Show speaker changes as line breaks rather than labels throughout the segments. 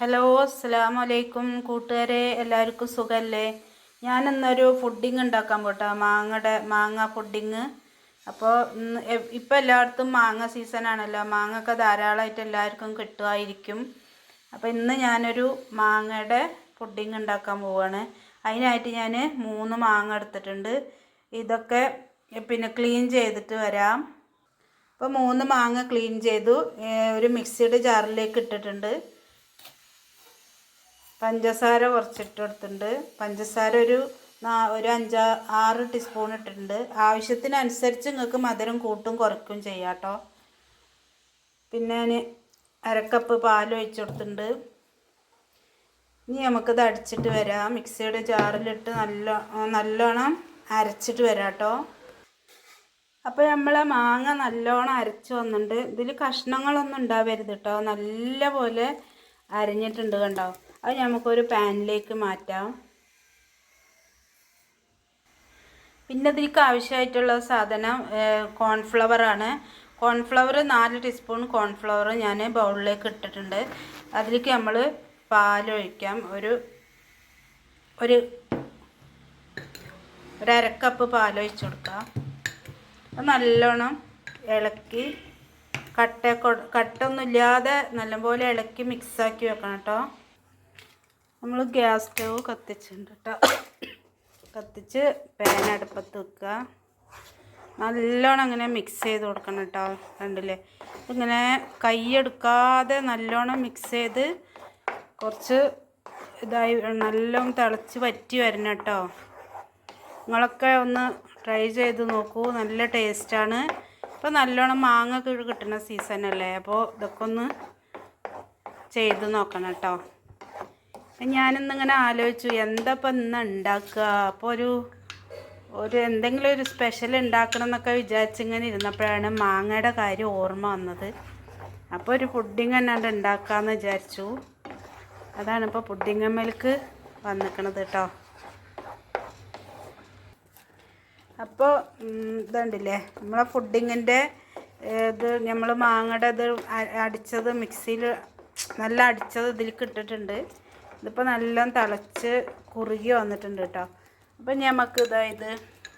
Hello അസ്സാം വലൈക്കും കൂട്ടുകാരെ എല്ലാവർക്കും സുഖമല്ലേ ഞാൻ ഇന്നൊരു ഫുഡിങ് ഉണ്ടാക്കാൻ പോട്ടാ മാങ്ങയുടെ മാങ്ങ ഫുഡിങ് അപ്പോൾ ഇപ്പം എല്ലായിടത്തും മാങ്ങ സീസണാണല്ലോ മാങ്ങ ഒക്കെ ധാരാളമായിട്ട് എല്ലാവർക്കും കിട്ടുമായിരിക്കും. അപ്പോൾ ഇന്ന് ഞാനൊരു മാങ്ങയുടെ പുഡിങ് ഉണ്ടാക്കാൻ പോവാണ്. അതിനായിട്ട് ഞാൻ മൂന്ന് മാങ്ങ എടുത്തിട്ടുണ്ട്. ഇതൊക്കെ പിന്നെ ക്ലീൻ ചെയ്തിട്ട് വരാം. അപ്പോൾ മൂന്ന് മാങ്ങ ക്ലീൻ ചെയ്തു. ഒരു മിക്സിയുടെ ജാറിലേക്ക് ഇട്ടിട്ടുണ്ട്. പഞ്ചസാര കുറച്ചിട്ട് കൊടുത്തിട്ടുണ്ട് പഞ്ചസാര ഒരു നാ- ഒരു അഞ്ചാ ആറ് ടീസ്പൂൺ ഇട്ടിട്ടുണ്ട്. ആവശ്യത്തിനനുസരിച്ച് നിങ്ങൾക്ക് മധുരം കൂട്ടും കുറയ്ക്കും ചെയ്യാം കേട്ടോ പിന്നെ ഞാൻ അരക്കപ്പ് പാൽ ഒഴിച്ച് കൊടുത്തിട്ടുണ്ട് ഇനി നമുക്കിത് അടിച്ചിട്ട് വരാം. മിക്സിയുടെ ജാറിലിട്ട് നല്ല നല്ലോണം അരച്ചിട്ട് വരാം കേട്ടോ അപ്പോൾ നമ്മൾ മാങ്ങ നല്ലോണം അരച്ച് വന്നിട്ടുണ്ട്. ഇതിൽ കഷ്ണങ്ങളൊന്നും ഉണ്ടാവരുത് കേട്ടോ നല്ല പോലെ അരിഞ്ഞിട്ടുണ്ട് കണ്ടോ? അത് നമുക്കൊരു പാനിലേക്ക് മാറ്റാം. പിന്നെ ഇതിലേക്ക് ആവശ്യമായിട്ടുള്ള സാധനം കോൺഫ്ലവർ ആണ്. കോൺഫ്ലവർ നാല് ടീസ്പൂൺ കോൺഫ്ലവർ ഞാൻ ബൗളിലേക്ക് ഇട്ടിട്ടുണ്ട്. അതിലേക്ക് നമ്മൾ പാലൊഴിക്കാം. ഒരു ഒരു ഒരു അരക്കപ്പ് പാലൊഴിച്ച് കൊടുക്കാം. അത് നല്ലോണം ഇളക്കി കട്ട കട്ടൊന്നുമില്ലാതെ നല്ലപോലെ ഇളക്കി മിക്സാക്കി വെക്കണം കേട്ടോ നമ്മൾ ഗ്യാസ് സ്റ്റവ് കത്തിച്ചിട്ടുണ്ട് കേട്ടോ കത്തിച്ച് പാൻ അടുപ്പത്ത് വെക്കുക. നല്ലോണം അങ്ങനെ മിക്സ് ചെയ്ത് കൊടുക്കണം കേട്ടോ കണ്ടില്ലേ ഇങ്ങനെ കൈയെടുക്കാതെ നല്ലോണം മിക്സ് ചെയ്ത് കുറച്ച് ഇതായി നല്ലോണം തിളച്ച് വറ്റി വരണം കേട്ടോ നിങ്ങളൊക്കെ ഒന്ന് ട്രൈ ചെയ്ത് നോക്കൂ. നല്ല ടേസ്റ്റാണ് ഇപ്പോൾ നല്ലോണം മാങ്ങ കിഴ് കിട്ടുന്ന സീസണല്ലേ അപ്പോൾ ഇതൊക്കെ ഒന്ന് ചെയ്ത് നോക്കണം കേട്ടോ ഞാനിന്നിങ്ങനെ ആലോചിച്ചു എന്താ ഇന്ന് ഉണ്ടാക്കുക അപ്പോൾ ഒരു ഒരു എന്തെങ്കിലും ഒരു സ്പെഷ്യൽ ഉണ്ടാക്കണം എന്നൊക്കെ വിചാരിച്ചിങ്ങനെ ഇരുന്നപ്പോഴാണ് മാങ്ങയുടെ കാര്യം ഓർമ്മ വന്നത്. അപ്പോൾ ഒരു പുഡിങ് തന്നെ ഉണ്ടാക്കാമെന്ന് വിചാരിച്ചു. അതാണ് ഇപ്പോൾ പുഡിങ് മിൽക്ക് വന്നിക്കണത് കേട്ടോ അപ്പോൾ ഇതുണ്ടല്ലേ നമ്മളെ പുഡിങ്ങിന്റെ ഇത് നമ്മൾ മാങ്ങയുടെ ഇത് അടിച്ചത് മിക്സിയിൽ നല്ല അടിച്ചത് ഇതിലേക്ക് ഇട്ടിട്ടുണ്ട്. ഇതിപ്പോൾ നല്ലോണം തിളച്ച് കുറുകി വന്നിട്ടുണ്ട് കേട്ടോ അപ്പം നമുക്ക് ഇതായത്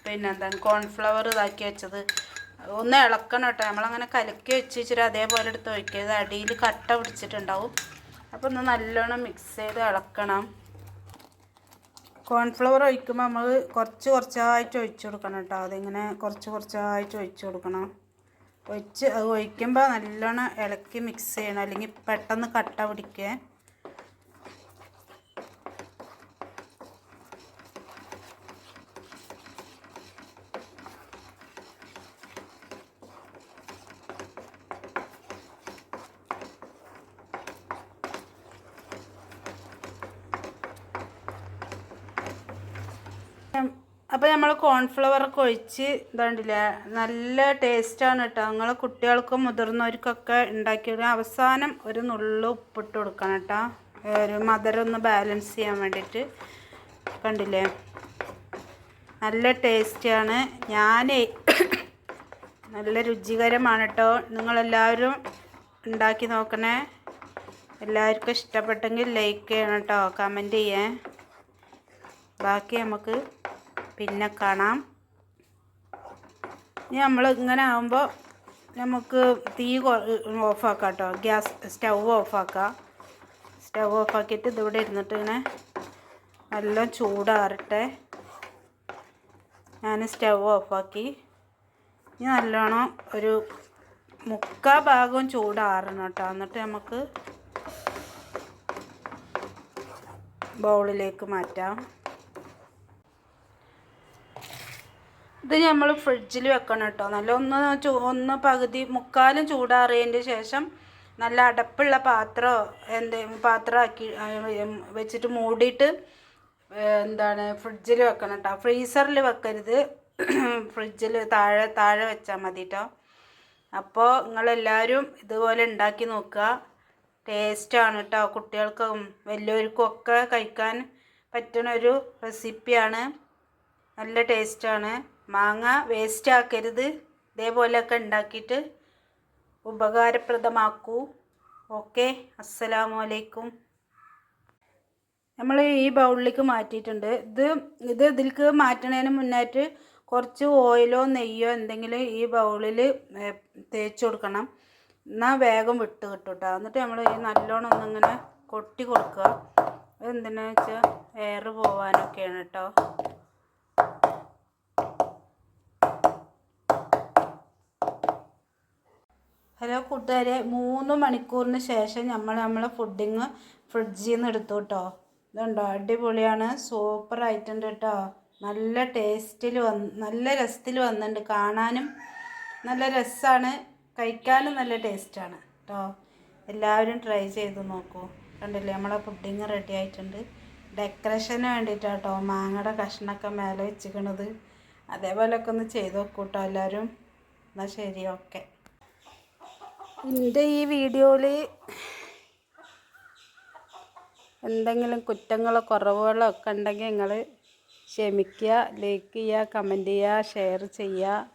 പിന്നെ എന്താണ് കോൺഫ്ലവർ ഇതാക്കി വെച്ചത്. ഒന്ന് ഇളക്കണം കേട്ടോ നമ്മളങ്ങനെ കലക്കി വെച്ച് വെച്ചിട്ട് അതേപോലെ എടുത്ത് ഒഴിക്കരുത് അടിയിൽ കട്ട പിടിച്ചിട്ടുണ്ടാവും. അപ്പോൾ ഒന്ന് നല്ലോണം മിക്സ് ചെയ്ത് ഇളക്കണം. കോൺഫ്ലവർ ഒഴിക്കുമ്പോൾ നമ്മൾ കുറച്ച് കുറച്ചായിട്ട് ഒഴിച്ചു കൊടുക്കണം കേട്ടോ അതിങ്ങനെ കുറച്ച് കുറച്ചായിട്ട് ഒഴിച്ചു കൊടുക്കണം. ഒഴിച്ച് അത് ഒഴിക്കുമ്പോൾ നല്ലോണം ഇളക്കി മിക്സ് ചെയ്യണം. അല്ലെങ്കിൽ പെട്ടെന്ന് കട്ട പിടിക്കുക അപ്പോൾ നമ്മൾ കോൺഫ്ലവർ ഒക്കെ ഒഴിച്ച് ഇതുണ്ടല്ലേ നല്ല ടേസ്റ്റാണ് കേട്ടോ നിങ്ങൾ കുട്ടികൾക്കും മുതിർന്നവർക്കൊക്കെ ഉണ്ടാക്കി അവസാനം ഒരു നുള്ളു ഉപ്പിട്ട് കൊടുക്കണം കേട്ടോ ഒരു മധുരം ഒന്ന് ബാലൻസ് ചെയ്യാൻ വേണ്ടിയിട്ട്. കണ്ടില്ലേ? നല്ല ടേസ്റ്റിയാണ് ഞാൻ നല്ല രുചികരമാണ് കേട്ടോ നിങ്ങളെല്ലാവരും ഉണ്ടാക്കി നോക്കണേ. എല്ലാവർക്കും ഇഷ്ടപ്പെട്ടെങ്കിൽ ലൈക്ക് ചെയ്യണം കേട്ടോ കമന്റ് ചെയ്യേ. ബാക്കി നമുക്ക് പിന്നെ കാണാം. ഇനി നമ്മൾ ഇങ്ങനെ ആകുമ്പോൾ നമുക്ക് തീ ഓഫാക്കാം കേട്ടോ ഗ്യാസ് സ്റ്റൗ ഓഫാക്കാം. സ്റ്റൗ ഓഫാക്കിയിട്ട് ഇതിവിടെ ഇരുന്നിട്ട് ഇങ്ങനെ നല്ല ചൂടാറട്ടെ. ഞാൻ സ്റ്റൗ ഓഫാക്കി. ഇനി നല്ലോണം ഒരു മുക്കാ ഭാഗവും ചൂടാറണം കേട്ടോ. എന്നിട്ട് നമുക്ക് ബൗളിലേക്ക് മാറ്റാം. ഇത് നമ്മൾ ഫ്രിഡ്ജിൽ വെക്കണം കേട്ടോ. നല്ല ഒന്ന് ഒന്ന് പകുതി മുക്കാലും ചൂടാറിയതിന്റെ ശേഷം നല്ല അടപ്പുള്ള പാത്രമോ എന്തെങ്കിലും പാത്രമാക്കി വെച്ചിട്ട് മൂടിയിട്ട് എന്താണ് ഫ്രിഡ്ജിൽ വെക്കണം കേട്ടോ. ഫ്രീസറിൽ വെക്കരുത്. ഫ്രിഡ്ജിൽ താഴെ താഴെ വെച്ചാൽ മതി കേട്ടോ. അപ്പോൾ നിങ്ങളെല്ലാവരും ഇതുപോലെ ഉണ്ടാക്കി നോക്കുക. ടേസ്റ്റാണ് കേട്ടോ. കുട്ടികൾക്കും വലിയവർക്കും ഒക്കെ കഴിക്കാൻ പറ്റുന്ന ഒരു റെസിപ്പിയാണ്. നല്ല ടേസ്റ്റാണ് മാങ്ങ വേസ്റ്റ് ആക്കരുത് ഇതേപോലെയൊക്കെ ഉണ്ടാക്കിയിട്ട് ഉപകാരപ്രദമാക്കൂ. ഓക്കെ അസ്സലാമു അലൈക്കും നമ്മൾ ഈ ബൗളിലേക്ക് മാറ്റിയിട്ടുണ്ട്. ഇത് ഇത് ഇതിലേക്ക് മാറ്റണതിന് മുന്നായിട്ട് കുറച്ച് ഓയിലോ നെയ്യോ എന്തെങ്കിലും ഈ ബൗളിൽ തേച്ച് കൊടുക്കണം. എന്നാൽ വേഗം വിട്ട് കിട്ടും കേട്ടോ എന്നിട്ട് നമ്മൾ ഈ നല്ലോണം ഒന്നിങ്ങനെ കൊട്ടി കൊടുക്കുക. എന്തിനാ വെച്ചാൽ എയർ പോവാനൊക്കെയാണ് കേട്ടോ ഹലോ കൂട്ടുകാരെ മൂന്ന് മണിക്കൂറിന് ശേഷം നമ്മൾ നമ്മളെ ഫുഡിങ് ഫ്രിഡ്ജിൽ നിന്ന് എടുത്തു കേട്ടോ ഇതുണ്ടോ? അടിപൊളിയാണ്. സൂപ്പർ ആയിട്ടുണ്ട് കേട്ടോ നല്ല ടേസ്റ്റിൽ വന്ന് നല്ല രസത്തിൽ വന്നിട്ടുണ്ട് കാണാനും നല്ല രസമാണ് കഴിക്കാനും നല്ല ടേസ്റ്റാണ് കേട്ടോ എല്ലാവരും ട്രൈ ചെയ്ത് നോക്കൂ. കണ്ടില്ലേ? നമ്മളെ പുഡിങ് റെഡി ആയിട്ടുണ്ട്. ഡെക്കറേഷന് വേണ്ടിയിട്ടാണ് കേട്ടോ മാങ്ങയുടെ കഷ്ണമൊക്കെ മേലെ വെച്ചിക്കണത്. അതേപോലെയൊക്കെ ഒന്ന് ചെയ്ത് നോക്കൂ കേട്ടോ എല്ലാവരും എന്നാൽ ശരി ഓക്കെ എന്റെ ഈ വീഡിയോയിൽ എന്തെങ്കിലും കുറ്റങ്ങളോ കുറവുകളോ ഒക്കെ ഉണ്ടെങ്കിൽ നിങ്ങൾ ക്ഷമിക്കുക ലൈക്ക് ചെയ്യുക കമന്റ് ചെയ്യുക ഷെയർ ചെയ്യുക.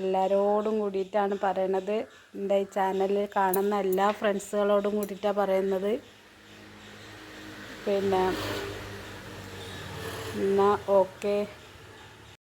എല്ലാവരോടും കൂടിയിട്ടാണ് പറയണത്. എന്റെ ഈ ചാനലിൽ കാണുന്ന എല്ലാ ഫ്രണ്ട്സുകളോടും കൂടിയിട്ടാണ് പറയുന്നത്. പിന്നെ എന്നാൽ ഓക്കെ